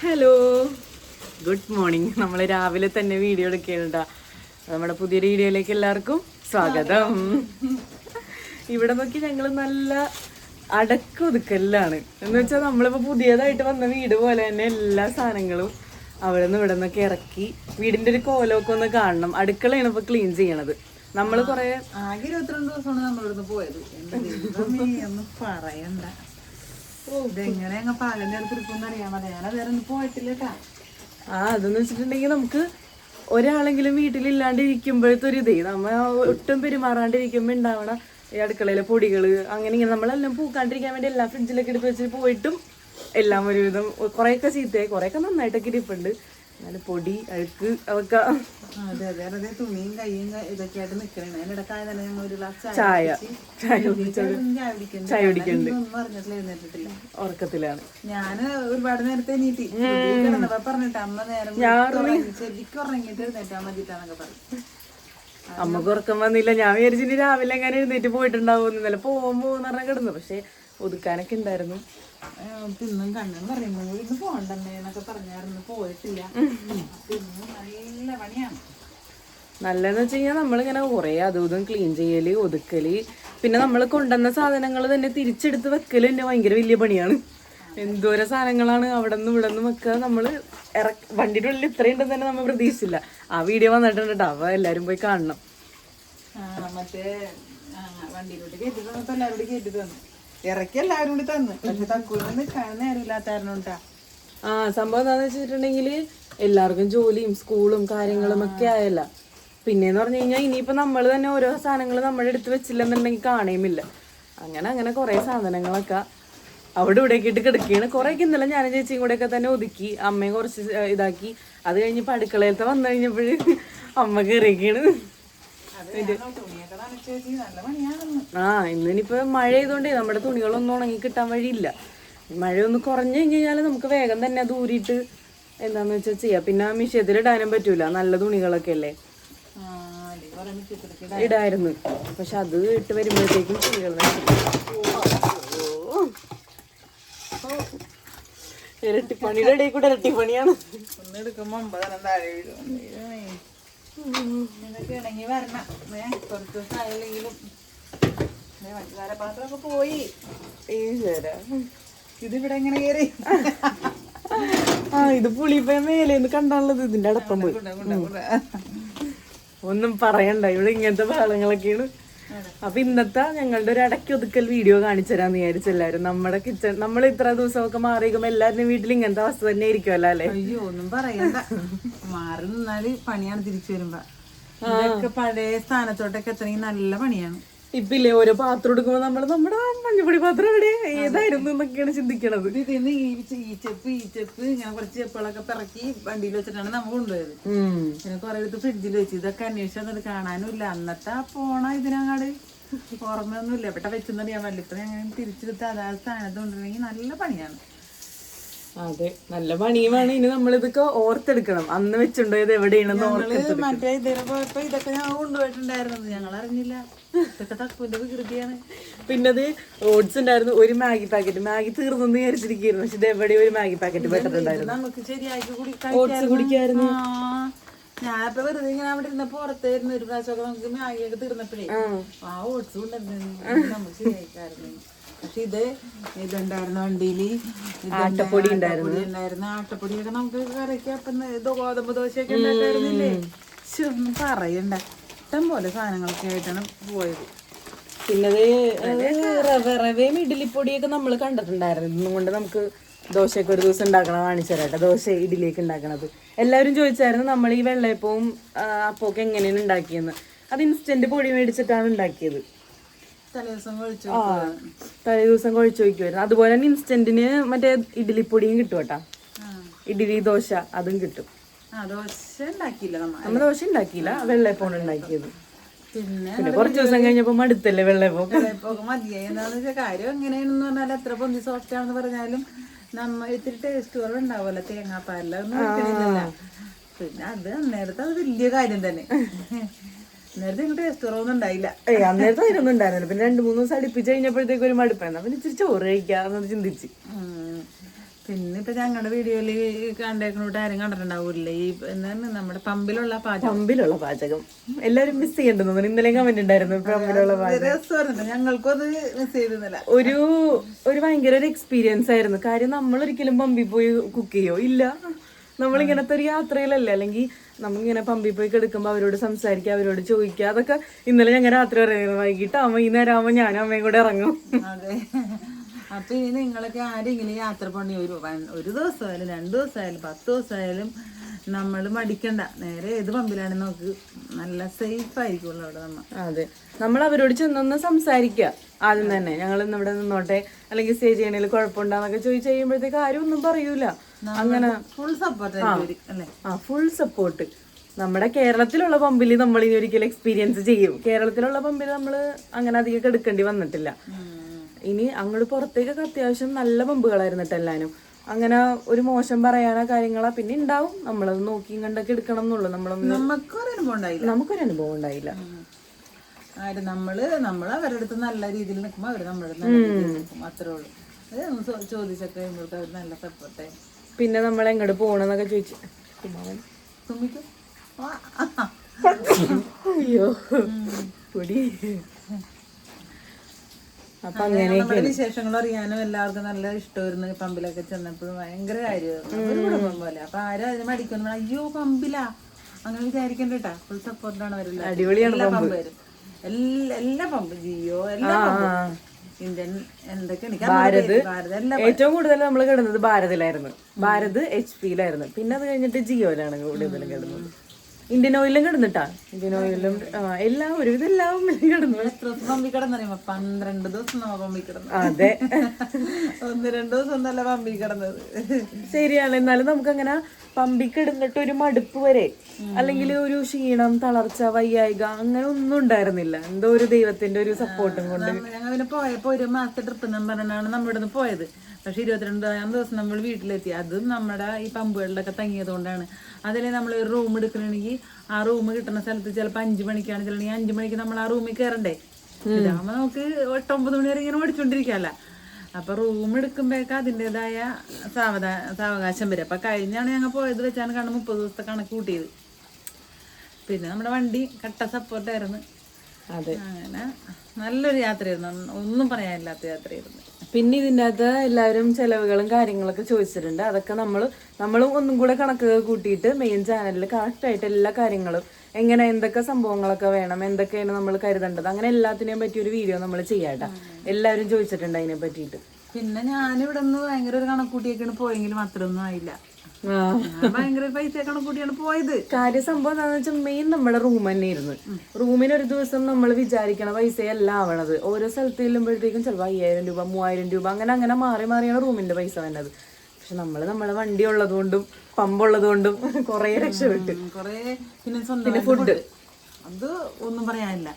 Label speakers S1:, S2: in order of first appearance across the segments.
S1: Hello good morning നമ്മൾ രാവിലെ തന്നെ വീഡിയോ എടുക്കുന്നുണ്ടാ നമ്മുടെ പുതിയ വീഡിയോയിലേക്ക് എല്ലാവർക്കും സ്വാഗതം. ഇവിടെ നോക്കി ഞങ്ങൾ നല്ല അടക്കൊതുക്കല്ലാണ് എന്ന് വെച്ചാൽ നമ്മളിപ്പോൾ പുതിയതായിട്ട് വന്ന വീട് പോലെ തന്നെ എല്ലാ സാധനങ്ങളും അവിടെ നിന്ന് ഇവിടെ നിന്നൊക്കെ ഇറക്കി വീടിന്റെ ഒരു കോലമൊക്കെ ഒന്ന് കാണണം. അടുക്കളയാണ് ഇപ്പൊ ക്ലീൻ ചെയ്യണത്. നമ്മൾ കുറേ
S2: ആകെ ഇരുപത്തിരണ്ട് ദിവസമാണ് നമ്മളിവിടുന്ന് പോയത്. പറയണ്ട.
S1: ആ അതെന്ന് വെച്ചിട്ടുണ്ടെങ്കിൽ നമുക്ക് ഒരാളെങ്കിലും വീട്ടിലില്ലാണ്ടിരിക്കുമ്പോഴത്തെ ഒരു ഇതേ. നമ്മ ഒട്ടും പെരുമാറാണ്ടിരിക്കുമ്പോ ഉണ്ടാവണ ഈ അടുക്കളയിലെ പൊടികൾ അങ്ങനെ ഇങ്ങനെ നമ്മളെല്ലാം പൂക്കാണ്ടിരിക്കാൻ വേണ്ടി എല്ലാം ഫ്രിഡ്ജിലൊക്കെ എടുത്ത് വെച്ചിട്ട് പോയിട്ടും എല്ലാം ഒരുവിധം കുറെയൊക്കെ ചീത്തയായി. കുറെയൊക്കെ നന്നായിട്ടൊക്കെ ഇരിപ്പുണ്ട്. എന്നാലും പൊടി അഴുക്ക് അതൊക്കെ.
S2: അതെ അതെ. വെറുതെ തുണിയും കൈയും ഇതൊക്കെ ആയിട്ട് നിക്കണേ അതിനിടക്കായ തന്നെ ഞങ്ങൾ ഒരു ഗ്ലാസ്
S1: ചായ ചായ.
S2: ചായ കുടിക്കുന്നു
S1: ചായ കുടിക്കുന്നുണ്ട്
S2: ഒന്നും എഴുന്നേറ്റിട്ടില്ല.
S1: ഉറക്കത്തിലാണ്.
S2: ഞാൻ ഒരുപാട് നേരത്തെ എണീറ്റി. കിടന്നപ്പോ പറഞ്ഞിട്ട് അമ്മ നേരം. ശരിക്കും ഉറങ്ങിയിട്ട് എഴുന്നേറ്റാ മതിട്ടാന്നൊക്കെ പറഞ്ഞു.
S1: അമ്മയ്ക്ക് ഉറക്കം വന്നില്ല. ഞാൻ വിചാരിച്ചിട്ട് രാവിലെ എങ്ങനെ എഴുന്നേറ്റ് പോയിട്ടുണ്ടാവും ഇന്നലെ പോകുമ്പോ എന്ന് പറഞ്ഞാൽ കിടന്നു. പക്ഷെ ഒതുക്കാനൊക്കെ ഉണ്ടായിരുന്നു
S2: തിന്നും കണ്ണും പറയുന്നു ഇന്ന് പോകണ്ടമ്മേ എന്നൊക്കെ പറഞ്ഞായിരുന്നു. പോയിട്ടില്ല. തിന്നു നല്ല പണിയാണ്.
S1: നല്ലതെന്ന് വെച്ച് കഴിഞ്ഞാൽ നമ്മളിങ്ങനെ കുറേ അതും ഇതും ക്ലീൻ ചെയ്യൽ ഒതുക്കൽ. പിന്നെ നമ്മൾ കൊണ്ടുവന്ന സാധനങ്ങൾ തന്നെ തിരിച്ചെടുത്ത് വെക്കൽ തന്നെ ഭയങ്കര വലിയ പണിയാണ്. എന്തോരം സാധനങ്ങളാണ് അവിടെ നിന്ന് ഇവിടെ നിന്ന് വെക്കുക നമ്മൾ ഇറ വണ്ടിയുടെ ഉള്ളിൽ ഇത്രയുണ്ടെന്ന് തന്നെ നമ്മൾ പ്രതീക്ഷിച്ചില്ല. ആ വീഡിയോ വന്നിട്ടുണ്ട് കേട്ടോ അപ്പോൾ എല്ലാവരും പോയി കാണണം.
S2: മറ്റേ വണ്ടിയിലോട്ട് കയറ്റി തന്നപ്പോ എല്ലാവരും കൂടി കയറ്റി തന്നു ഇറക്കി എല്ലാവരും കൂടി തന്നു. പക്ഷെ നിൽക്കാൻ നേരമില്ലാത്തായിരുന്നുണ്ടാ
S1: ആ സംഭവം എന്താന്ന് വെച്ചിട്ടുണ്ടെങ്കിൽ എല്ലാവർക്കും ജോലിയും സ്കൂളും കാര്യങ്ങളും ഒക്കെ ആയല്ല. പിന്നെന്ന് പറഞ്ഞു കഴിഞ്ഞാൽ ഇനിയിപ്പോ നമ്മൾ തന്നെ ഓരോ സാധനങ്ങൾ നമ്മുടെ അടുത്ത് വെച്ചില്ലെന്നുണ്ടെങ്കിൽ കാണേമില്ല അങ്ങനെ അങ്ങനെ കുറെ സാധനങ്ങളൊക്കെ അവിടെ ഇവിടെയൊക്കെ ഇട്ട് കിടക്കുകയാണ് കുറേയൊക്കെ ഇന്നലെ ഞാനും ചേച്ചിയും കൂടെയൊക്കെ തന്നെ ഒതുക്കി അമ്മയും കുറച്ച് ഇതാക്കി. അത് കഴിഞ്ഞ് അടുക്കളയിലത്തെ വന്നു കഴിഞ്ഞപ്പോഴ് അമ്മ കയറിയൊക്കെയാണ് ആ ഇന്നിനിപ്പോ മഴ ചെയ്തോണ്ടേ നമ്മുടെ തുണികളൊന്നും ഉണങ്ങി കിട്ടാൻ വഴിയില്ല. മഴയൊന്ന് കുറഞ്ഞു കഴിഞ്ഞ് കഴിഞ്ഞാൽ നമുക്ക് വേഗം തന്നെ അത് ഊരിയിട്ട് എന്താന്ന് വെച്ചാൽ ചെയ്യാം. പിന്നെ മിഷ്യത്തിൽ ഇടാനും പറ്റൂല. നല്ല തുണികളൊക്കെ അല്ലേ? ഇടായിരുന്നു. പക്ഷെ അത് ഇട്ട് വരുമ്പോഴത്തേക്കും തുണികൾ ഇരട്ടിപ്പണിയുടെ ഇടയിൽ കൂടെ ഇരട്ടിപ്പണിയാണ്.
S2: ഒന്ന് എടുക്കുമ്പോ ഒമ്പതെണ്ണം താഴെ വീഴും. നിനക്ക് ഇണങ്ങി വരണം. ഏ കുറച്ച് ദിവസം ആയില്ലെങ്കിലും പഞ്ചസാര പാത്രമൊക്കെ പോയി. ഇതിവിടെ എങ്ങനെ കയറി?
S1: ആ ഇത് പുളിപ്പയ മേലേന്ന് കണ്ടാണുള്ളത്. ഇതിന്റെ അടപ്പം പോയി. ഒന്നും പറയണ്ട. ഇവിടെ ഇങ്ങനത്തെ ബഹളങ്ങളൊക്കെയാണ്. അപ്പൊ ഇന്നത്തെ ഞങ്ങളുടെ ഒരു ഇടയ്ക്ക് ഒതുക്കൽ വീഡിയോ കാണിച്ചു തരാന്ന് വിചാരിച്ചു എല്ലാവരും നമ്മുടെ കിച്ചൺ നമ്മൾ ഇത്ര ദിവസമൊക്കെ മാറിയിരിക്കുമ്പോ എല്ലാവരുടെയും വീട്ടിൽ ഇങ്ങനത്തെ അവസ്ഥ തന്നെ ആയിരിക്കുമല്ലോ അല്ലെ?
S2: അയ്യോ ഒന്നും പറയണ്ട. മാറി നിന്നാൽ പണിയാണ് തിരിച്ചു വരുമ്പോ. പഴയ സ്ഥാനത്തോട്ടൊക്കെ എത്തണമെങ്കിൽ നല്ല പണിയാണ്.
S1: ഇപ്പില്ലേ ഓരോ പാത്രം എടുക്കുമ്പോ നമ്മൾ നമ്മുടെ മഞ്ഞപ്പൊടി പാത്രം എവിടെ? ഏതായിരുന്നു എന്നൊക്കെയാണ് ചിന്തിക്കണത്.
S2: ഇത് ഇതിന്ന് ഈ ചെപ്പ് ഈ ചെപ്പ് ഇങ്ങനെ കുറച്ച് ചെപ്പുകളൊക്കെ പിറക്കി വണ്ടിയിൽ വെച്ചിട്ടാണ് നമ്മൾ കൊണ്ടുപോയത്. പിന്നെ കുറെ എടുത്ത് ഫ്രിഡ്ജിൽ വെച്ച്. ഇതൊക്കെ അന്വേഷിച്ചത് വന്നിട്ട് കാണാനും ഇല്ല അന്നത്തെ പോണ ഇതിനങ്ങാട് ഓർമ്മയൊന്നുമില്ല. എവിടെ വെച്ചെന്നറിയാൻ പറ്റില്ല ഇപ്പൊ ഞാൻ തിരിച്ചെടുത്ത് അതാ സ്ഥാനത്ത് കൊണ്ടുവരണമെങ്കിൽ നല്ല പണിയാണ്.
S1: അതെ. നല്ല പണിയുമാണ്. ഇനി നമ്മളിതൊക്കെ ഓർത്തെടുക്കണം. അന്ന് വെച്ചുണ്ടോ ഇത് എവിടെയാണെന്ന്
S2: ഓർത്തെടുക്കണം മറ്റേ ഇതിന് പോയപ്പോ ഇതൊക്കെ ഞങ്ങൾ കൊണ്ടുപോയിട്ടുണ്ടായിരുന്നു ഞങ്ങൾ അറിഞ്ഞില്ല ഇതൊക്കെ തക്കുവിന്റെ വികൃതിയാണ്
S1: പിന്നെ അത് ഓട്സ് ഉണ്ടായിരുന്നു. ഒരു മാഗി പാക്കറ്റ്. മാഗി തീർന്നെന്ന് വിചാരിച്ചിരിക്കുന്നു പക്ഷെ ഇത് എവിടെ ഒരു മാഗി പാക്കറ്റ് പെട്ടിട്ടുണ്ടായിരുന്നു.
S2: നമുക്ക് ശരിയാക്കി കൂടി
S1: ഓട്സ് കുടിക്കായിരുന്നു.
S2: ഞാനിപ്പോ വെറുതെ ഇങ്ങനെ അവിടെ ഇരുന്ന പുറത്തായിരുന്നു ഒരു പ്രാവശ്യമൊക്കെ നമുക്ക് മാഗിയൊക്കെ തീർന്നപ്പോഴേ ആ. ഓട്സ് കൊണ്ടിരുന്നു നമുക്ക് ശരിയാക്കായിരുന്നു പക്ഷെ ഇത് ഇതുണ്ടായിരുന്നു വണ്ടിയിൽ ആട്ടപ്പൊടി ഉണ്ടായിരുന്നു. ഉണ്ടായിരുന്നു. ആട്ടപ്പൊടിയൊക്കെ നമുക്ക് കറിക്ക് അപ്പം ഇത് ഗോതമ്പ് ദോശയൊക്കെ ഉണ്ടാക്കായിരുന്നില്ലേ പക്ഷെ ഒന്നും പറയണ്ട. ഇഷ്ടം പോലെ സാധനങ്ങളൊക്കെ ആയിട്ടാണ് പോയത്.
S1: പിന്നെ റവ റവയും ഇഡ്ഡലിപ്പൊടിയൊക്കെ നമ്മൾ കണ്ടിട്ടുണ്ടായിരുന്നു. ഇന്നുകൊണ്ട് നമുക്ക് ദോശയൊക്കെ ഒരു ദിവസം ഉണ്ടാക്കണം കാണിച്ചു തരാട്ടെ ദോശ ഇഡ്ഡലിയൊക്കെ ഉണ്ടാക്കണത്. എല്ലാവരും ചോദിച്ചായിരുന്നു നമ്മൾ ഈ വെള്ളയപ്പവും അപ്പമൊക്കെ എങ്ങനെയാണ് ഉണ്ടാക്കിയെന്ന്. അത് ഇൻസ്റ്റന്റ് പൊടി മേടിച്ചിട്ടാണ് ഉണ്ടാക്കിയത്. ആ തലേ ദിവസം കുഴച്ച് വയ്ക്കുമായിരുന്നു അതുപോലെ തന്നെ ഇൻസ്റ്റന്റിന് മറ്റേ ഇഡ്ഡലിപ്പൊടിയും കിട്ടും കേട്ടാ. ഇഡ്ഡലി ദോശ അതും കിട്ടും. നമ്മൾ ദോശ ഉണ്ടാക്കിയില്ല വെള്ളയപ്പമാണ് ഉണ്ടാക്കിയത്.
S2: പിന്നെ
S1: കുറച്ച് ദിവസം കഴിഞ്ഞപ്പോ മടുത്തല്ലേ വെള്ളയപ്പം?
S2: ഇപ്പൊ മതിയായി. എന്താന്ന് വെച്ചാൽ കാര്യം എങ്ങനെയാണെന്ന് പറഞ്ഞാൽ എത്ര പൊന്തി സോഫ്റ്റ് ആണെന്ന് പറഞ്ഞാലും നമ്മ ഇത്തിരി ടേസ്റ്റ് കുറവ് ഉണ്ടാവുമല്ലോ തേങ്ങാപ്പാലൊന്നും പിന്നെ അത് അന്നേരത്തെ അത് വലിയ കാര്യം തന്നെ. നേരത്തെ ഇങ്ങോട്ട് ഉണ്ടായില്ല.
S1: ഏയ് അന്നേരത്തെ അതിനൊന്നും ഉണ്ടായിരുന്നില്ല. പിന്നെ രണ്ട് മൂന്ന് ദിവസം അടുപ്പിച്ച് കഴിഞ്ഞപ്പോഴത്തേക്ക് ഒരു മടുപ്പായിരുന്നു. പിന്നെ ഇച്ചിരി ചോറ് കഴിക്കാന്ന് ചിന്തിച്ച്.
S2: പിന്നെ ഇപ്പൊ ഞങ്ങളുടെ വീഡിയോയിൽ കണ്ടേക്കണോട്ട് ആരും കണ്ടിട്ടുണ്ടാവൂല്ലേ? ഈ എന്താണ് നമ്മുടെ പമ്പിലുള്ള പാചകം.
S1: പമ്പിലുള്ള പാചകം. എല്ലാരും മിസ് ചെയ്യണ്ടെന്ന് ഇന്നലെ കമന്റ് ഉണ്ടായിരുന്നു. പമ്പിലുള്ള പാചകം.
S2: രസമായിരുന്നു. ഞങ്ങൾക്കും അത് മിസ് ചെയ്തിരുന്നില്ല.
S1: ഒരു ഒരു ഭയങ്കര ഒരു എക്സ്പീരിയൻസ് ആയിരുന്നു. കാര്യം നമ്മൾ ഒരിക്കലും പമ്പിൽ പോയി കുക്ക് ചെയ്യോ? ഇല്ല. നമ്മളിങ്ങനത്തെ ഒരു യാത്രയിലല്ലേ? അല്ലെങ്കിൽ നമ്മളിങ്ങനെ പമ്പി പോയി കിടക്കുമ്പോൾ അവരോട് സംസാരിക്കുക അവരോട് ചോദിക്കുക. അതൊക്കെ ഇന്നലെ ഞങ്ങൾ രാത്രി പറയുന്നത് വൈകിട്ട് അമ്മ ഈ നേരം ആവുമ്പോൾ ഞാനും അമ്മയും കൂടെ ഇറങ്ങും.
S2: അതെ. അപ്പൊ ഇനി നിങ്ങളൊക്കെ ആരെങ്കിലും യാത്ര പണി ഒരു ഒരു ദിവസമായാലും രണ്ടു ദിവസമായാലും പത്ത് ദിവസമായാലും നമ്മൾ മടിക്കണ്ട. നേരെ ഏത് പമ്പിലാണ് നോക്ക്. നല്ല സേഫ് ആയിരിക്കുമല്ലോ അവിടെ നമ്മ
S1: അതെ. നമ്മൾ അവരോട് ചെന്നൊന്ന് സംസാരിക്കുക ആദ്യം തന്നെ ഞങ്ങൾ ഇന്ന് ഇവിടെ നിന്നോട്ടെ അല്ലെങ്കിൽ സ്റ്റേ ചെയ്യണേൽ കുഴപ്പമുണ്ടാന്നൊക്കെ ചോദിച്ചു കഴിയുമ്പോഴത്തേക്ക് ആരും ഒന്നും പറയൂല. അങ്ങനെ
S2: ഫുൾ സപ്പോർട്ട്
S1: ആ ഫുൾ സപ്പോർട്ട് നമ്മുടെ കേരളത്തിലുള്ള പമ്പിൽ നമ്മൾ ഇനി ഒരിക്കലും എക്സ്പീരിയൻസ് ചെയ്യും. കേരളത്തിലുള്ള പമ്പിൽ നമ്മൾ അങ്ങനെ അധികം എടുക്കേണ്ടി വന്നിട്ടില്ല. ഇനി അങ്ങോട്ട് പുറത്തേക്കൊക്കെ അത്യാവശ്യം നല്ല പമ്പുകളായിരുന്നു എല്ലാവരും അങ്ങനെ ഒരു മോശം പറയാനോ കാര്യങ്ങളാ പിന്നെ ഉണ്ടാവും നമ്മളത് നോക്കിയും കണ്ടൊക്കെ എടുക്കണം എന്നുള്ളു. നമ്മളൊന്നും
S2: നമുക്കൊരു അനുഭവം ഉണ്ടായില്ല.
S1: നമുക്കൊരു അനുഭവം ഉണ്ടായില്ല
S2: നമ്മൾ നമ്മൾ അവരുടെ അടുത്ത് നല്ല രീതിയിൽ നിൽക്കുമ്പോൾ അവർ നമ്മുടെ അടുത്ത് നല്ല രീതിയിൽ നിൽക്കും. അത്രേ ഉള്ളൂ. ചോദിച്ചൊക്കെ അവർ നല്ല സപ്പോർട്ടായി
S1: പിന്നെ നമ്മൾ എങ്ങോട്ട് പോകണമെന്നൊക്കെ ചോദിച്ചു അയ്യോ. പൊടി. അപ്പൊ അങ്ങനെ
S2: വിശേഷങ്ങളും വിശേഷങ്ങൾ അറിയാനും എല്ലാവർക്കും നല്ല ഇഷ്ടമായിരുന്നു പമ്പിലൊക്കെ ചെന്നപ്പോഴും ഭയങ്കര കാര്യമായിരുന്നു. ഒരു കുടുംബം പോലെ. അപ്പൊ ആരും അതിന് മടിക്കുന്നു അയ്യോ പമ്പില. അങ്ങനെ വിചാരിക്കണ്ട കേട്ടാ ഫുൾ സപ്പോർട്ടാണ് അവരെല്ലാം എല്ലാ പമ്പ്. വരും എല്ലാ എല്ലാ പമ്പ്. ജിയോ എല്ലാ പമ്പും. ഇന്ത്യൻ എന്തൊക്കെ ഭാരത്.
S1: ഏറ്റവും കൂടുതൽ നമ്മൾ കിടന്നത് ഭാരതിലായിരുന്നു. ഭാരത് എച്ച് പിയിലായിരുന്നു പിന്നെ അത് കഴിഞ്ഞിട്ട് ജിയോയിലാണ് കൂടുതലും കിടന്നത് ഇന്ത്യൻ ഓയിലും കിടന്നിട്ടാ. ഇന്ത്യൻ ഓയിലും എല്ലാം ഒരുവിധം എല്ലാം കിടന്നു.
S2: എത്ര ദിവസം പമ്പി കിടന്നറിയുമ്പോ പന്ത്രണ്ട് ദിവസം നമ്മ പമ്പി കിടന്നു.
S1: അതെ.
S2: ഒന്ന് രണ്ടു ദിവസം ഒന്നല്ല പമ്പി കിടന്നത്.
S1: ശരിയാണ്. എന്നാലും നമുക്ക് അങ്ങനെ പമ്പി കിടന്നിട്ട് ഒരു മടുപ്പ് വരെ അല്ലെങ്കിൽ ഒരു ക്ഷീണം തളർച്ച വയ്യായിക അങ്ങനെ ഒന്നും ഉണ്ടായിരുന്നില്ല. എന്തോ ഒരു ദൈവത്തിന്റെ ഒരു സപ്പോർട്ടും കൊണ്ട്.
S2: അങ്ങനെ പോയപ്പോ ഒരു മാസത്തെ ട്രിപ്പ് എന്ന് പറഞ്ഞാണ് നമ്മുടെ പോയത്. പക്ഷെ ഇരുപത്തിരണ്ടാം ദിവസം നമ്മൾ വീട്ടിലെത്തി. അതും നമ്മുടെ ഈ പമ്പുകളിലൊക്കെ തങ്ങിയത് കൊണ്ടാണ്. അതിൽ നമ്മൾ ഒരു റൂം എടുക്കണമെങ്കിൽ ആ റൂം കിട്ടുന്ന സ്ഥലത്ത് ചിലപ്പോൾ അഞ്ചു മണിക്കാണ്. ചിലപ്പോൾ അഞ്ചു മണിക്ക് നമ്മൾ ആ റൂമിൽ കയറണ്ടേ ഇതാകുമ്പോൾ നമുക്ക് എട്ടൊമ്പത് മണി വരെ ഇങ്ങനെ ഓടിച്ചോണ്ടിരിക്കാല്ല. അപ്പൊ റൂം എടുക്കുമ്പോഴേക്ക് അതിന്റെതായ സാവധാ സാവകാശം വരും. അപ്പൊ കഴിഞ്ഞാണ് ഞങ്ങൾ പോയത് വെച്ചാണ് കണ്ട് മുപ്പത് ദിവസത്തെ കണക്ക് കൂട്ടിയത്. പിന്നെ നമ്മുടെ വണ്ടി കട്ട സപ്പോർട്ടായിരുന്നു
S1: അതെ.
S2: അങ്ങനെ. നല്ലൊരു യാത്രയായിരുന്നു. ഒന്നും പറയാനില്ലാത്ത യാത്രയായിരുന്നു.
S1: പിന്നെ ഇതിന്റെ അകത്ത് എല്ലാവരും ചെലവുകളും കാര്യങ്ങളൊക്കെ ചോദിച്ചിട്ടുണ്ട്. അതൊക്കെ നമ്മൾ നമ്മളും ഒന്നും കൂടെ കണക്ക് കൂട്ടിയിട്ട് മെയിൻ ചാനലിൽ കറക്റ്റായിട്ട് എല്ലാ കാര്യങ്ങളും എങ്ങനെ എന്തൊക്കെ സംഭവങ്ങളൊക്കെ വേണം എന്തൊക്കെയാണ് നമ്മൾ കരുതേണ്ടത് അങ്ങനെ എല്ലാത്തിനെയും പറ്റിയ ഒരു വീഡിയോ നമ്മൾ ചെയ്യാട്ടോ. എല്ലാവരും ചോദിച്ചിട്ടുണ്ട് അതിനെ പറ്റിയിട്ട്.
S2: പിന്നെ ഞാനിവിടെ നിന്ന് ഭയങ്കര ഒരു കണക്കൂട്ടിയൊക്കെയാണ് പോയെങ്കിലും അത്രയൊന്നും ആയില്ല. ഭയങ്കര പൈസ കണക്കൂട്ടിയാണ് പോയത്.
S1: കാര്യ സംഭവം എന്താണെന്ന് വെച്ചാൽ മെയിൻ നമ്മുടെ റൂം തന്നെയായിരുന്നു റൂമിന് ഒരു ദിവസം നമ്മൾ വിചാരിക്കണ പൈസയല്ല ആവണത്. ഓരോ സ്ഥലത്ത് ചെല്ലുമ്പോഴത്തേക്കും ചിലപ്പോൾ അയ്യായിരം രൂപ മൂവായിരം രൂപ അങ്ങനെ അങ്ങനെ മാറി മാറിയാണ് റൂമിന്റെ പൈസ വന്നത്. പക്ഷെ നമ്മൾ നമ്മളെ വണ്ടി ഉള്ളതുകൊണ്ടും പമ്പുള്ളത് കൊണ്ടും കുറേ രക്ഷപ്പെട്ടു.
S2: കുറേ പിന്നെ ഫുഡ് അത് ഒന്നും പറയാനില്ല.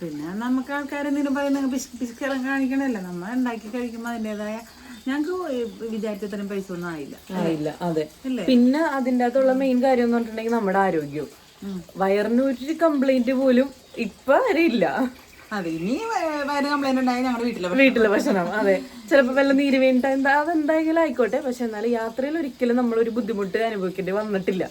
S2: പിന്നെ നമുക്ക് ആൾക്കാരെന്തെങ്കിലും പറയുന്ന പിശുക്കെല്ലാം കാണിക്കണമല്ലോ നമ്മൾ ഉണ്ടാക്കി കഴിക്കുമ്പോൾ അതിന്റെതായ ഞങ്ങൾക്ക് വിചാരിച്ചത്രയും പൈസ ഒന്നും ആയില്ല.
S1: ആയില്ല അതെ. പിന്നെ അതിന്റെ അകത്തുള്ള മെയിൻ കാര്യം എന്ന് പറഞ്ഞിട്ടുണ്ടെങ്കിൽ നമ്മുടെ ആരോഗ്യം വയറിന് ഒരു കംപ്ലൈന്റ് പോലും ഇപ്പൊ വരെ ഇല്ല.
S2: അതെ ഇനി വയറ് കംപ്ലൈന്റ് ഉണ്ടായി ഞങ്ങളുടെ വീട്ടിലെ
S1: വീട്ടിലെ ഭക്ഷണം അതെ. ചിലപ്പോ വല്ല നീര് വീണിട്ട് എന്താ അതെന്തായാലും ആയിക്കോട്ടെ. പക്ഷെ എന്നാലും യാത്രയിൽ ഒരിക്കലും നമ്മളൊരു ബുദ്ധിമുട്ട് അനുഭവിക്കേണ്ടി വന്നിട്ടില്ല.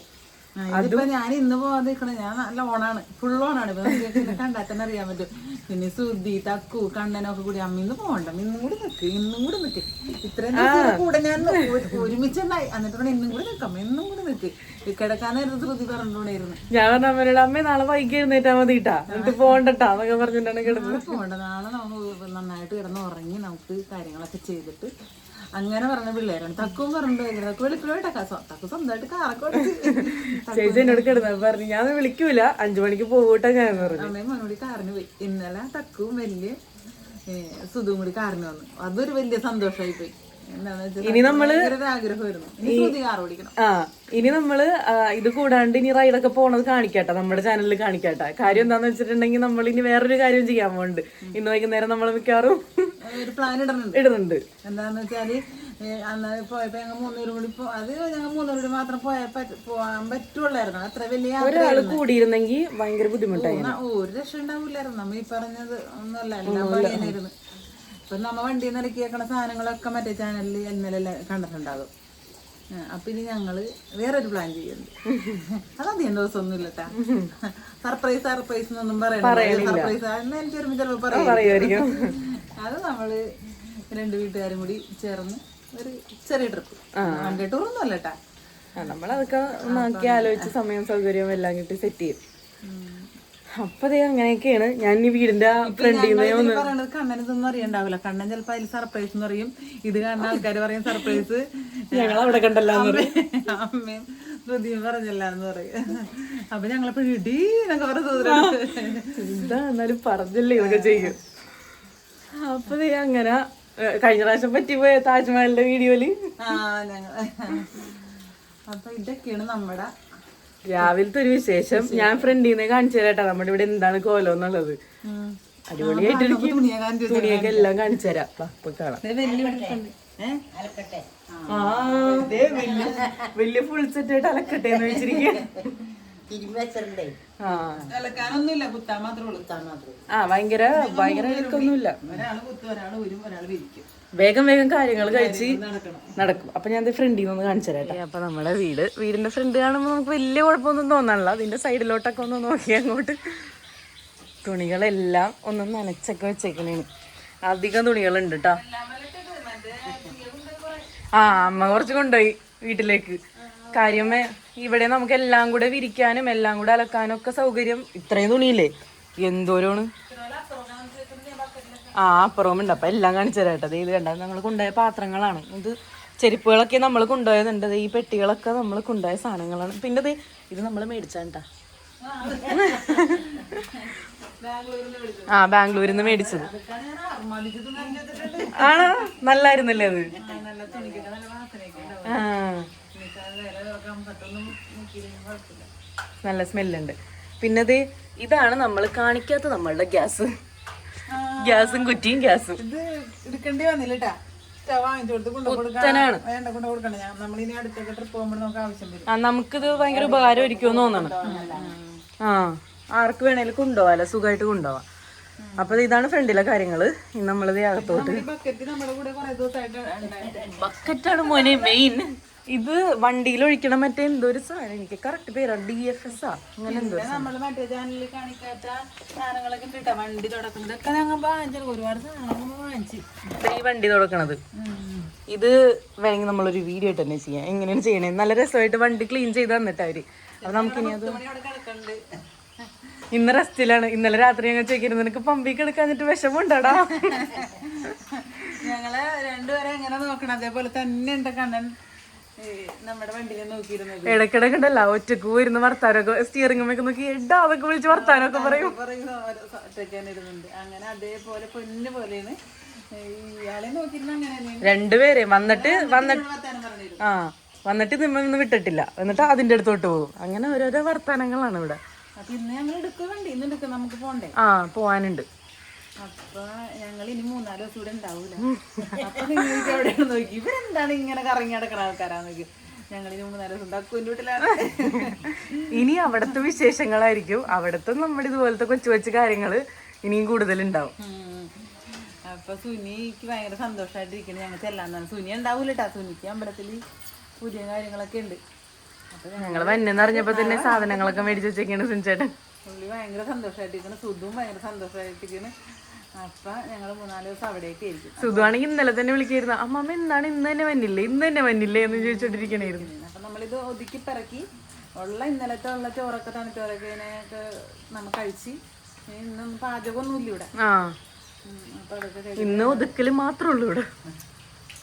S2: ഇതിപ്പോ ഞാൻ ഇന്ന് പോവാതെ ഞാൻ നല്ല ഓണാണ്. ഫുൾ ഓണാണ്. ഇപ്പൊ കണ്ടാൽ തന്നെ അറിയാൻ പറ്റും. പിന്നെ സുദ്ധി തക്കു കണ്ണനൊക്കെ കൂടി. അമ്മ ഇന്ന് പോകണ്ട ഇന്നും കൂടി നിക്ക്. ഇന്നും കൂടി നിക്ക്. ഇത്രയും ദിവസം കൂടെ ഞാൻ ഒരു- ഒരുമിച്ചുണ്ടായി. എന്നിട്ട് പറഞ്ഞു, ഇന്നും കൂടി നിക്കാം. ഇന്നും കൂടി കിടക്കാൻ നേരത്ത് ശ്രുതി
S1: ഞാൻ പറഞ്ഞ അമ്മേ നാളെ വൈകി എഴുന്നേറ്റാ മതിട്ടാ. എന്നിട്ട് പോണ്ടട്ടാ എന്നൊക്കെ പറഞ്ഞിട്ടാണ് കിടന്നത്.
S2: പോകണ്ട നാളെ നമുക്ക് നന്നായിട്ട് കിടന്ന് ഉറങ്ങി നമുക്ക് കാര്യങ്ങളൊക്കെ ചെയ്തിട്ട് അങ്ങനെ പറഞ്ഞ പിള്ളേരാണ്. തക്കും പറഞ്ഞു തക്കു വെളുപ്പിലോട്ട് തക്കു സ്വന്തമായിട്ട് കാറൊക്കെ
S1: ചേച്ചി എന്നോട് പറഞ്ഞു ഞാൻ വിളിക്കൂല. അഞ്ചു മണിക്ക് പോകൂട്ടാ ഞാൻ പറഞ്ഞു.
S2: അമ്മയും മോനോടി കാറിന് പോയി. ഇന്നലെ തക്കും വലിയ സുധും കൂടി കാറിന് വന്നു. അതൊരു വലിയ സന്തോഷമായി പോയി.
S1: ഇനി
S2: നമ്മൾ
S1: ആ ഇനി നമ്മൾ ഇത് കൂടാണ്ട് ഇനി റൈഡൊക്കെ പോണത് കാണിക്കട്ടെ നമ്മുടെ ചാനലിൽ കാണിക്കാട്ടെ. കാര്യം എന്താന്ന് വെച്ചിട്ടുണ്ടെങ്കിൽ നമ്മൾ ഇനി വേറൊരു കാര്യം ചെയ്യാൻ പോകുന്നുണ്ട് ഇന്ന് വൈകുന്നേരം നമ്മൾ മിക്കവാറും
S2: പ്ലാൻ ഇടുന്നുണ്ട്.
S1: ഇടുന്നുണ്ട്.
S2: എന്താന്ന് വെച്ചാൽ അന്ന് പോയപ്പോ ഞങ്ങൾ മൂന്നുപേരും കൂടി അത് ഞങ്ങൾ മൂന്നുപേരും കൂടി മാത്രം പോയപ്പോ പോകാൻ പറ്റുള്ളായിരുന്നു. അത്ര വലിയ
S1: ഒരാൾ കൂടിയിരുന്നെങ്കിൽ ഭയങ്കര
S2: ബുദ്ധിമുട്ടായിരുന്നു. ഒരു രക്ഷ ഉണ്ടാവില്ലായിരുന്നു നമ്മ ഈ പറഞ്ഞത് ഒന്നല്ല എല്ലാം പറയാനായിരുന്നു ഇപ്പൊ നമ്മ വണ്ടി നിന്ന് വെക്കണ സാധനങ്ങളൊക്കെ മറ്റേ ചാനലിൽ എന്നല്ല കണ്ടിട്ടുണ്ടാകും. അപ്പൊ ഇനി ഞങ്ങൾ വേറൊരു പ്ലാൻ ചെയ്യുന്നു അതധികം ദിവസമൊന്നും ഇല്ലട്ടാ സർപ്രൈസ് സർപ്രൈസ് എന്നൊന്നും പറയണില്ല. സർപ്രൈസ് എന്ന് എനിക്ക് പറയാം. അത് നമ്മൾ രണ്ട് വീട്ടുകാരും കൂടി ചേർന്ന് ഒരു ചെറിയ ട്രിപ്പ് വണ്ടി ടൂർ ഒന്നും അല്ലട്ടാ.
S1: നമ്മളതൊക്കെ നോക്കി ആലോചിച്ച് സമയം സൗകര്യവും എല്ലാം കിട്ടി സെറ്റ് ചെയ്യും അപ്പൊ ദേ അങ്ങനെയൊക്കെയാണ്. ഞാൻ ഈ വീടിന്റെ ഫ്രണ്ടിൽ നിന്ന്
S2: പറയണത് കണ്ണൻ ഇതൊന്നും അറിയണ്ടാവില്ല. കണ്ണൻ ചിലപ്പോ അതിൽ സർപ്രൈസ് എന്ന് പറയും. ഇത് കാണുന്ന ആൾക്കാർ പറയും സർപ്രൈസ്
S1: ഞങ്ങൾ അവിടെ കണ്ടല്ലോ
S2: അമ്മയും ശ്രുതിയും പറഞ്ഞല്ലാന്ന് പറയും. അപ്പൊ ഞങ്ങളിപ്പോ ഇടി എന്നൊക്കെ പറഞ്ഞു
S1: എന്നാലും പറഞ്ഞല്ലേ ഇതൊക്കെ ചെയ്യും. അപ്പൊ ദേ അങ്ങനെ കഴിഞ്ഞ പ്രാവശ്യം പോയ താജ്മഹലിന്റെ വീഡിയോയിൽ
S2: ആ ഞങ്ങൾ അപ്പൊ ഇതൊക്കെയാണ് നമ്മുടെ
S1: രാവിലത്തെ ഒരു വിശേഷം. ഞാൻ ഫ്രണ്ടിൽ നിന്ന് കാണിച്ചു തരാട്ടാ. നമ്മുടെ ഇവിടെ എന്താണ് കോലം എന്നുള്ളത്. അടിപൊളിയായിട്ട്
S2: തുണിയെ
S1: തുണിയൊക്കെ എല്ലാം കാണിച്ചു തരാം. അപ്പൊ കാണാം.
S2: വലിയ വെളുപ്പുണ്ട്. ഏ?
S1: ആ. ദേ വലിയ വലിയ ഫുൾ സെറ്റ് ആയിട്ട് അലക്കട്ടെ എന്ന് വെച്ചിരിക്കുക ആ. ഭയങ്കര ഭയങ്കര ഒന്നുമില്ല
S2: ഒരാൾ കുത്തും ഒരാൾ വരും ഒരാൾ വിരിക്കും.
S1: വേഗം വേഗം കാര്യങ്ങൾ കഴിച്ച് നടക്കും. അപ്പൊ ഞാൻ ഫ്രണ്ടിൽ നിന്ന് കാണിച്ചു തരാം അപ്പൊ നമ്മുടെ വീട് വീടിന്റെ ഫ്രണ്ട് കാണുമ്പോൾ നമുക്ക് വലിയ കുഴപ്പമൊന്നും തോന്നണില്ല അതിന്റെ സൈഡിലോട്ടൊക്കെ ഒന്ന് നോക്കി അങ്ങോട്ട്. തുണികളെല്ലാം ഒന്ന് നനച്ചൊക്കെ വെച്ചേക്കണേന് അധികം തുണികളുണ്ട് കേട്ടോ ആ അമ്മ കുറച്ച് കൊണ്ടുപോയി വീട്ടിലേക്ക്. കാര്യമേ ഇവിടെ നമുക്ക് എല്ലാം കൂടെ വിരിക്കാനും എല്ലാം കൂടെ അലക്കാനും ഒക്കെ സൗകര്യം ഇത്രയും തുണിയില്ലേ? എന്തോരമാണ് ആ അപ്പുറവും ഉണ്ട്. അപ്പൊ എല്ലാം കാണിച്ചു തരാം കേട്ടോ. ഇത് കണ്ടത് നമ്മൾ കൊണ്ടുപോയ പാത്രങ്ങളാണ്. ഇത് ചെരുപ്പുകളൊക്കെ നമ്മൾ കൊണ്ടുപോയതുണ്ട്. ഈ പെട്ടികളൊക്കെ നമ്മൾ കൊണ്ടുപോയ സാധനങ്ങളാണ്. പിന്നെ ദേ ഇത് നമ്മൾ മേടിച്ചാട്ടാ ആ ബാംഗ്ലൂരിൽ നിന്ന് മേടിച്ചത്. ആണോ? നല്ലായിരുന്നല്ലേ അത്?
S2: നല്ല
S1: സ്മെല്ലുണ്ട്. പിന്നത് ഇതാണ് നമ്മൾ കാണിക്കാത്ത നമ്മളുടെ ഗ്യാസ്. ഗ്യാസും കുറ്റിയും ഗ്യാസും.
S2: ഇത് എടുക്കേണ്ടി വന്നില്ല
S1: നമുക്കിത് ഭയങ്കര ഉപകാരം ഇരിക്കുമെന്ന് തോന്നണം. ആ ആർക്ക് വേണേലും കൊണ്ടുപോവാലോ സുഖമായിട്ട് കൊണ്ടുപോവാം അപ്പൊ ഇതാണ് ഫ്രണ്ടിലെ കാര്യങ്ങൾ. നമ്മളിത് അകത്തോട്ട് ബക്കറ്റാണ് മോനെ മെയിൻ ഇത് വണ്ടിയിൽ ഒഴിക്കണം മറ്റേ എന്തോ ഒരു സാധനം? എനിക്ക് കറക്റ്റ് പേരാ. ഡി എഫ് എസ് ആ. അങ്ങനെ എന്തോ
S2: പിന്നെ നമ്മൾ മറ്റേ ചാനലിൽ കാണിക്കാത്ത സാധനങ്ങളൊക്കെ ഉണ്ട് കേട്ടോ. വണ്ടി തുടക്കുന്നതൊക്കെ ഞങ്ങൾ വാങ്ങിച്ചത് ഒരുപാട് സാധനങ്ങൾ വാങ്ങിച്ചു.
S1: ഈ വണ്ടി തുടക്കണത്. ഇത് വേണമെങ്കിൽ നമ്മളൊരു വീഡിയോ ആയിട്ട് തന്നെ ചെയ്യാം. എങ്ങനെയാണ് ചെയ്യണേ? നല്ല രസമായിട്ട് വണ്ടി ക്ലീൻ ചെയ്ത് തന്നിട്ട് അവർ. അപ്പൊ നമുക്കിനി അത് ഇന്ന് റെസ്റ്റിലാണ് ഇന്നലെ രാത്രി ഞങ്ങൾ ചോദിക്കുന്നത് നിനക്ക് പമ്പി കിടക്കാഞ്ഞിട്ട് വിഷമുണ്ടടാ
S2: ഞങ്ങൾ രണ്ടുപേരെ എങ്ങനെ നോക്കണം? അതേപോലെ തന്നെ ഉണ്ട് കണ്ണൻ. നോക്കിയിരുന്നത്.
S1: ഇടക്കിടക്കുണ്ടല്ല ഒറ്റയ്ക്ക് പോയിരുന്ന് വർത്താനൊക്കെ സ്റ്റിയറിംഗ് നോക്കി എടാ അതൊക്കെ വിളിച്ച് വർത്താനൊക്കെ പറയും.
S2: അങ്ങനെ അതേപോലെ പൊന്നു പോലെയാണ്. ഇയാളെ നോക്കിയിരുന്ന അങ്ങനെ തന്നെയാണ്
S1: രണ്ടുപേരെ വന്നിട്ട് വന്നിട്ട് ആ വന്നിട്ട് നിമ്മൊന്നും വിട്ടിട്ടില്ല. എന്നിട്ട് അതിന്റെ അടുത്തോട്ട് പോകും. അങ്ങനെ ഓരോരോ വർത്താനങ്ങളാണ് ഇവിടെ. ആ പോവാനുണ്ട്.
S2: അപ്പൊ ഞങ്ങൾ ഇനി മൂന്നാൽ ദിവസം ഇവിടെ ഉണ്ടാവൂല. അപ്പൊ നിങ്ങൾക്ക് എവിടെയാണ് നോക്കി? ഇവരെന്താണ് ഇങ്ങനെ കറങ്ങി നടക്കണ ആൾക്കാരാന്ന് നോക്കി? ഞങ്ങൾ ഇനി മൂന്നാൽ ദിവസം ഉണ്ടാക്കും വീട്ടിലാണ്
S1: ഇനി അവിടുത്തെ വിശേഷങ്ങളായിരിക്കും. അവിടത്തെ നമ്മുടെ ഇതുപോലത്തെ കൊച്ചു കൊച്ചു കാര്യങ്ങൾ ഇനിയും കൂടുതൽ
S2: ഉണ്ടാവും അപ്പൊ സുനിക്ക് ഭയങ്കര സന്തോഷമായിട്ടിരിക്കണം ഞങ്ങൾ ചെല്ലാന്നാണ് സുനി ഉണ്ടാവൂല കേട്ടാ സുനിക്ക് അമ്പലത്തിൽ പുതിയ കാര്യങ്ങളൊക്കെ ഉണ്ട്.
S1: ഞങ്ങൾ വന്നെന്ന് അറിഞ്ഞപ്പോ തന്നെ സാധനങ്ങളൊക്കെ മേടിച്ച് വെച്ചേക്കാണ് സുനിച്ചേട്ടൻ.
S2: പുള്ളി ഭയങ്കര സന്തോഷമായിട്ടിരിക്കുന്നു സുധുവും ഭയങ്കര സന്തോഷമായിട്ടിരിക്കുന്നു അപ്പൊ ഞങ്ങൾ മൂന്നാൽ ദിവസം അവിടേക്ക് ആയിരിക്കും.
S1: സുധുവാണെങ്കിൽ ഇന്നലെ തന്നെ വിളിക്കായിരുന്നു. അമ്മമ്മ എന്താണ് ഇന്ന് തന്നെ വന്നില്ലേ? ഇന്ന് തന്നെ വന്നില്ലേ എന്ന് ചോദിച്ചോണ്ടിരിക്കണായിരുന്നു.
S2: അപ്പൊ നമ്മളിത് ഒതുക്കി പിറക്കി. ഉള്ള ഇന്നലത്തെ ഉള്ള ചോറൊക്കെ തണുത്തോറൊക്കെ ഇതിനൊക്കെ നമ്മൾ കഴിച്ച്. ഇനി ഇന്നും പാചകമൊന്നുമില്ല ഇവിടെ.
S1: ഇന്ന് ഒതുക്കൽ മാത്രമേ ഉള്ളൂ ഇവിടെ.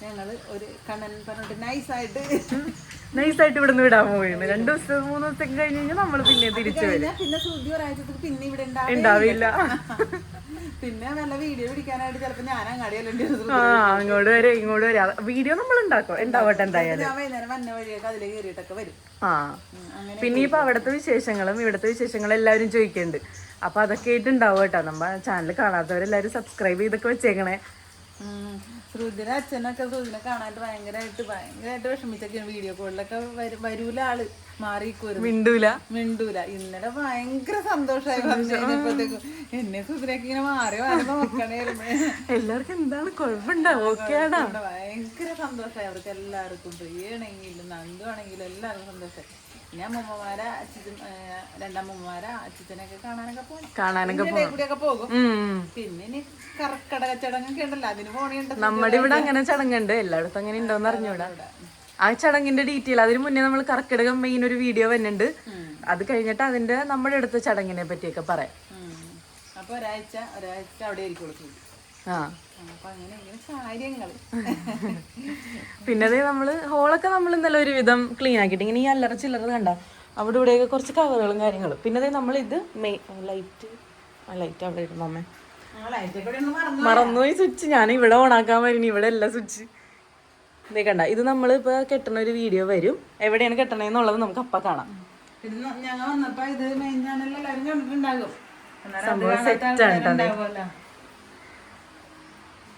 S2: ഞങ്ങൾ ഒരു കണ്ണൻ പറഞ്ഞിട്ട് നൈസായിട്ട്
S1: നൈസായിട്ട് ഇവിടെ നിന്ന് വിടാൻ പോയിരുന്നു രണ്ടു ദിവസം മൂന്ന് ദിവസം കഴിഞ്ഞ് കഴിഞ്ഞാൽ നമ്മൾ പിന്നെ തിരിച്ചു വരും.
S2: പിന്നെ സുധി ഒരാഴ്ചത്തേക്ക് പിന്നെ ഇവിടെ ഉണ്ടാവും
S1: ഉണ്ടാവില്ല
S2: പിന്നെ നല്ല വീഡിയോ പിടിക്കാനായിട്ട് ചിലപ്പോ ഞാൻ അങ്ങാടിയല്ലോ
S1: ആ അങ്ങോട്ട് വരെ ഇങ്ങോട്ട് വരെ. വീഡിയോ നമ്മൾ ഉണ്ടാക്കും. ഉണ്ടാവട്ടെ എന്തായാലും.
S2: ഞാൻ വൈകുന്നേരം വന്ന വഴിയൊക്കെ അതിൽ കയറിയിട്ടൊക്കെ വരും.
S1: ആ. പിന്നെ ഇപ്പൊ അവിടുത്തെ വിശേഷങ്ങളും ഇവിടുത്തെ വിശേഷങ്ങളും എല്ലാവരും ചോദിക്കുന്നുണ്ട്. അപ്പൊ അതൊക്കെ ആയിട്ട് ഉണ്ടാവും കേട്ടോ. നമ്മ ചാനൽ കാണാത്തവരെല്ലാരും സബ്സ്ക്രൈബ് ചെയ്തൊക്കെ വെച്ചേക്കണേ.
S2: ഉം, ശ്രുതിയുടെ അച്ഛനൊക്കെ ശ്രുതിനെ കാണാനായിട്ട് ഭയങ്കരമായിട്ട് ഭയങ്കരമായിട്ട് വിഷമിച്ചൊക്കെയാണ് വീഡിയോ കോളിലൊക്കെ വരും വരൂല ആൾ മാറിക്കുവരുന്നു
S1: മിണ്ടൂല.
S2: മിണ്ടൂല. ഇന്നലെ ഭയങ്കര സന്തോഷമായി പറഞ്ഞു കഴിഞ്ഞപ്പോഴത്തേക്കും. എന്നെ സുധിനൊക്കെ ഇങ്ങനെ മാറി നോക്കണേ
S1: എല്ലാവർക്കും എന്താണ് കുഴപ്പമുണ്ടാവും ഓക്കെയാടാ
S2: ഭയങ്കര സന്തോഷമായി അവർക്ക് എല്ലാവർക്കും പ്രിയാണെങ്കിലും നന്ദു ആണെങ്കിലും എല്ലാവർക്കും സന്തോഷമായി പിന്നെ അമ്മമ്മമാരെ അച്ഛൻ രണ്ടമ്മമാരെ അച്ഛനൊക്കെ കാണാനൊക്കെ പോകും
S1: കാണാനൊക്കെ
S2: കൂടിയൊക്കെ പോകും. പിന്നെ ഇനി കർക്കടക ചടങ്ങൊക്കെ ഉണ്ടല്ലോ. അതിന് പോണേണ്ട
S1: നമ്മുടെ ഇവിടെ അങ്ങനെ ചടങ്ങുണ്ട്. എല്ലായിടത്തും അങ്ങനെ ഉണ്ടോന്ന് അറിഞ്ഞൂടാ. ആ ചടങ്ങിന്റെ ഡീറ്റെയിൽ അതിന് മുന്നേ നമ്മൾ കർക്കിടകം മെയിൻ ഒരു വീഡിയോ വന്നിട്ടുണ്ട് അത് കഴിഞ്ഞിട്ട് അതിന്റെ നമ്മുടെ അടുത്ത ചടങ്ങിനെ പറ്റിയൊക്കെ പറയാം.
S2: അപ്പൊ ഒരാഴ്ച ഒരാഴ്ച അവിടെ.
S1: ആ. പിന്നെ അതേ നമ്മൾ ഹോളൊക്കെ നമ്മൾ ഇന്നലെ ഒരുവിധം ക്ലീൻ ആക്കിയിട്ട് ഇങ്ങനെ ഈ അല്ലറ ചില്ലറ കണ്ട അവിടെ ഇവിടെയൊക്കെ കുറച്ച് കവറുകളും കാര്യങ്ങളും. പിന്നെ അതേ നമ്മൾ ഇത് മെയ് ലൈറ്റ് ലൈറ്റ് അവിടെ ഇടുന്നു അമ്മേ.
S2: മറന്നു
S1: മറന്നുപോയി സ്വിച്ച് ഞാൻ ഇവിടെ ഓണാക്കാൻ വരുന്നു ഇവിടെ അല്ല സ്വിച്ച് ഇതേ കണ്ട ഇത് നമ്മൾ ഇപ്പൊ കെട്ടണ ഒരു വീഡിയോ വരും. എവിടെയാണ് കെട്ടണേന്നുള്ളത് നമുക്ക് അപ്പ കാണാം.
S2: ഇത് ന- ഞങ്ങൾ വന്നപ്പോ ഇത് മെയിൻ ചാനലിൽ എല്ലാവരും കണ്ടിട്ടുണ്ടാകും.
S1: സംഭവം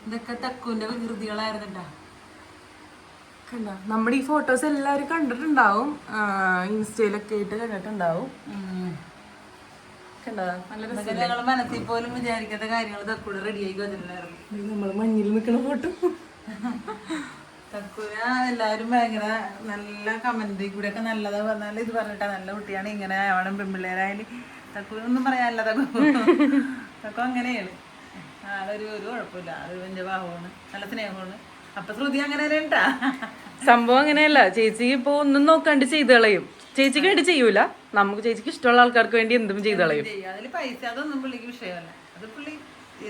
S2: ഇതൊക്കെ തക്കുവിന്റെ വികൃതികളായിരുന്നുണ്ടാ
S1: കണ്ട? നമ്മുടെ ഈ ഫോട്ടോസ് എല്ലാരും കണ്ടിട്ടുണ്ടാവും. ഇൻസ്റ്റയിലൊക്കെ ആയിട്ട് കണ്ടിട്ടുണ്ടാവും.
S2: ഞങ്ങൾ മനസ്സിൽ പോലും വിചാരിക്കാത്ത കാര്യങ്ങൾ തക്കൂടെ റെഡി ആയി വന്നിട്ടുണ്ടായിരുന്നു.
S1: നമ്മൾ മഞ്ഞിൽ നിൽക്കുന്ന ഫോട്ടോ
S2: തക്കുന എല്ലാവരും ഭയങ്കര നല്ല കമന്റ് കൂടെ ഒക്കെ നല്ലതാ പറഞ്ഞാൽ ഇത് പറഞ്ഞിട്ടാ നല്ല കുട്ടിയാണ്. ഇങ്ങനെ ആവണം പെൺപിള്ളേരായാലും തക്കുനൊന്നും പറയാനല്ല തക്കു. തക്കു അങ്ങനെയാണ്. ആളൊരു ഒരു കുഴപ്പമില്ല. ആളൊരു വലിയ ഭാവമാണ് നല്ല സ്നേഹമാണ്. അപ്പൊ ശ്രുതി അങ്ങനെ ഉണ്ടാ
S1: സംഭവം അങ്ങനെയല്ല. ചേച്ചി ഇപ്പൊ ഒന്നും നോക്കാണ്ട് ചെയ്ത് കളയും. ചേച്ചിക്ക് വേണ്ടി ചെയ്യൂല. നമുക്ക് ചേച്ചിക്ക് ഇഷ്ടമുള്ള ആൾക്കാർക്ക് വേണ്ടി എന്തും ചെയ്ത് കളയും.
S2: അതിൽ പൈസ അതൊന്നും പുള്ളിക്ക് വിഷയമല്ല. അത് പുള്ളി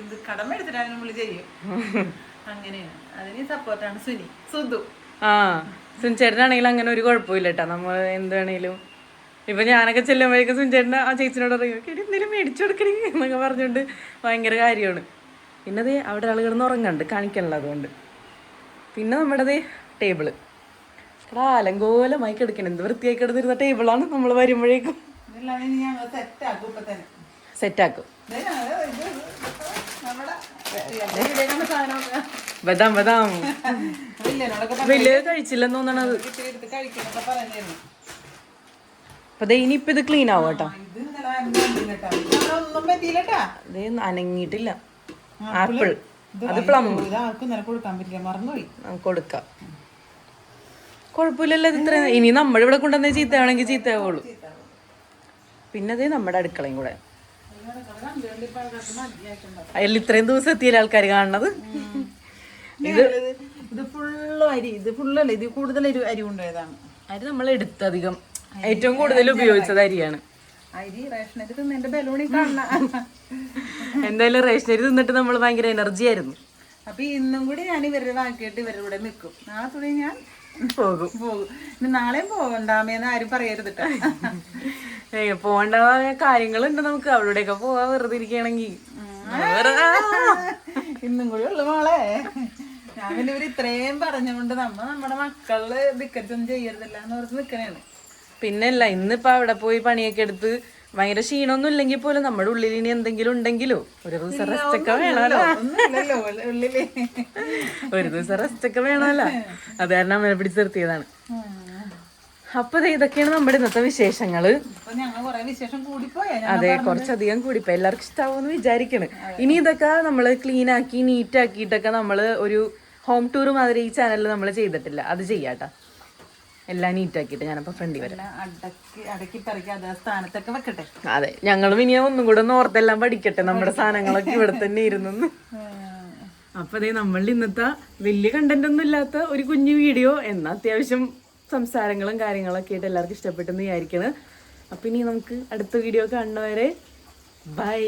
S2: എന്ത് കടമ എടുത്തിട്ടാലും പുള്ളി ചെയ്യും. അങ്ങനെയാണ്. അതിന് സപ്പോർട്ടാണ് സുനി. സുധു.
S1: ആ സുനിച്ചേട്ടനാണെങ്കിലും അങ്ങനെ ഒരു കുഴപ്പമില്ല കേട്ടോ നമ്മൾ എന്ത് വേണേലും. ഇപ്പൊ ഞാനൊക്കെ ചെല്ലുമ്പോഴേക്കും സുനിച്ചേട്ടൻ ആ ചേച്ചിനോട് പറയും കേട്ടി എന്തെങ്കിലും മേടിച്ചു കൊടുക്കണേ എന്നൊക്കെ പറഞ്ഞുകൊണ്ട് ഭയങ്കര കാര്യമാണ്. പിന്നെ ദേ അവിടെ ആൾ കിടന്ന് ഉറങ്ങണ്ട് കാണിക്കണല്ലോ അതുകൊണ്ട് പിന്നെ നമ്മുടെ ദേ ടേബിൾ. എടാ അലങ്കോലമായി കിടക്കണം. എന്ത് വൃത്തിയായി കിടന്നിരുന്ന ടേബിളാണ് നമ്മൾ വരുമ്പോഴേക്കും.
S2: സെറ്റാക്കും
S1: സെറ്റാക്കും
S2: ദേ ഞങ്ങൾ ഇത് നമ്മുടെ ഇവിടെ കണ്ട സാധനമൊക്കെ
S1: ബദാം ബദാം വലിയ കഴിച്ചില്ലെന്ന് തോന്നണത്. അപ്പൊ ഇനിയിപ്പോ ഇത് ക്ലീൻ ആവും കേട്ടോ? അനങ്ങിയിട്ടില്ല. ആപ്പിൾ. അത് പ്ലം. കൊടുക്കാം. കുഴപ്പമില്ലല്ലോ ഇത് ഇത്ര ഇനി നമ്മളിവിടെ ഇവിടെ കൊണ്ടുവന്ന ചീത്തയാണെങ്കിൽ ചീത്തയാവുള്ളൂ. പിന്നെ അതേ നമ്മുടെ അടുക്കളയും കൂടെ. അതിൽ ഇത്രയും ദിവസം എത്തിയില്ല ആൾക്കാർ കാണുന്നത്?
S2: ഇത് ഇത് ഫുള്ള് അരി ഇത് ഫുള്ളല്ല ഇത് കൂടുതൽ അരി അരി കൊണ്ടുപോയതാണ്.
S1: അരി നമ്മൾ എടുത്തധികം. ഏറ്റവും കൂടുതൽ ഉപയോഗിച്ചത് അരിയാണ്. എന്തായാലും റേഷനരി തിന്നിട്ട് നമ്മൾ ഭയങ്കര എനർജി ആയിരുന്നു.
S2: അപ്പൊ ഇന്നും കൂടി ഞാൻ ഇവരുടെ ബാക്കിയിട്ട് ഇവരുടെ കൂടെ നിൽക്കും. നാളെ തുടങ്ങി ഞാൻ
S1: പോകും.
S2: പോകും. നാളെയും പോകണ്ടാമേന്ന് ആരും പറയരുത് ട്ടോ.
S1: പോകേണ്ട കാര്യങ്ങളുണ്ട് നമുക്ക്. അവിടെയൊക്കെ പോവാ വെറുതെ ഇരിക്കുകയാണെങ്കിൽ
S2: ഇന്നും കൂടി ഉള്ളു മോളെ. ഞാൻ പിന്നെ ഇവർ ഇത്രയും പറഞ്ഞുകൊണ്ട് നമ്മ നമ്മുടെ മക്കൾ ദിക്കറ്റൊന്നും ചെയ്യരുതില്ല എന്ന് ഓർത്ത് നിക്കണേണ്.
S1: പിന്നല്ല ഇന്നിപ്പോ അവിടെ പോയി പണിയൊക്കെ എടുത്ത് ഭയങ്കര ക്ഷീണമൊന്നും ഇല്ലെങ്കിൽ പോലും നമ്മുടെ ഉള്ളിൽ ഇനി എന്തെങ്കിലും ഉണ്ടെങ്കിലോ? ഒരു ദിവസം റെസ്റ്റ് ഒക്കെ വേണമല്ലോ. ഒരു ദിവസം റെസ്റ്റ് ഒക്കെ വേണമല്ലോ. അത് കാരണം അമ്മനെ പിടിച്ച് നിർത്തിയതാണ്. അപ്പൊ ഇതൊക്കെയാണ് നമ്മുടെ ഇന്നത്തെ
S2: വിശേഷങ്ങൾ.
S1: അതെ കുറച്ചധികം കൂടി ഇപ്പൊ എല്ലാവർക്കും ഇഷ്ടാവുമെന്ന് വിചാരിക്കണ്. ഇനി ഇതൊക്കെ നമ്മൾ ക്ലീൻ ആക്കി നീറ്റ് ആക്കിയിട്ടൊക്കെ നമ്മൾ ഒരു ഹോം ടൂർ മാതിരി ഈ ചാനലിൽ നമ്മൾ ചെയ്തിട്ടില്ല. അത് ചെയ്യാട്ടോ. എല്ലാം നീറ്റ് ആക്കിയിട്ട് ഞാനപ്പോ ഫ്രണ്ടി വരാം. അതെ ഞങ്ങളും ഇനി ഒന്നും കൂടെ ഒന്ന് ഓർത്തെല്ലാം പഠിക്കട്ടെ. നമ്മുടെ സാധനങ്ങളൊക്കെ ഇവിടെ തന്നെ ഇരുന്നു അപ്പൊ അതെ നമ്മളുടെ ഇന്നത്തെ വലിയ കണ്ടന്റ് ഒന്നും ഇല്ലാത്ത ഒരു കുഞ്ഞു വീഡിയോ എന്നാ അത്യാവശ്യം സംസാരങ്ങളും കാര്യങ്ങളൊക്കെ ആയിട്ട് എല്ലാവർക്കും ഇഷ്ടപ്പെട്ടെന്ന് വിചാരിക്കണം. അപ്പം ഇനി നമുക്ക് അടുത്ത വീഡിയോ കാണുന്നവരെ ബൈ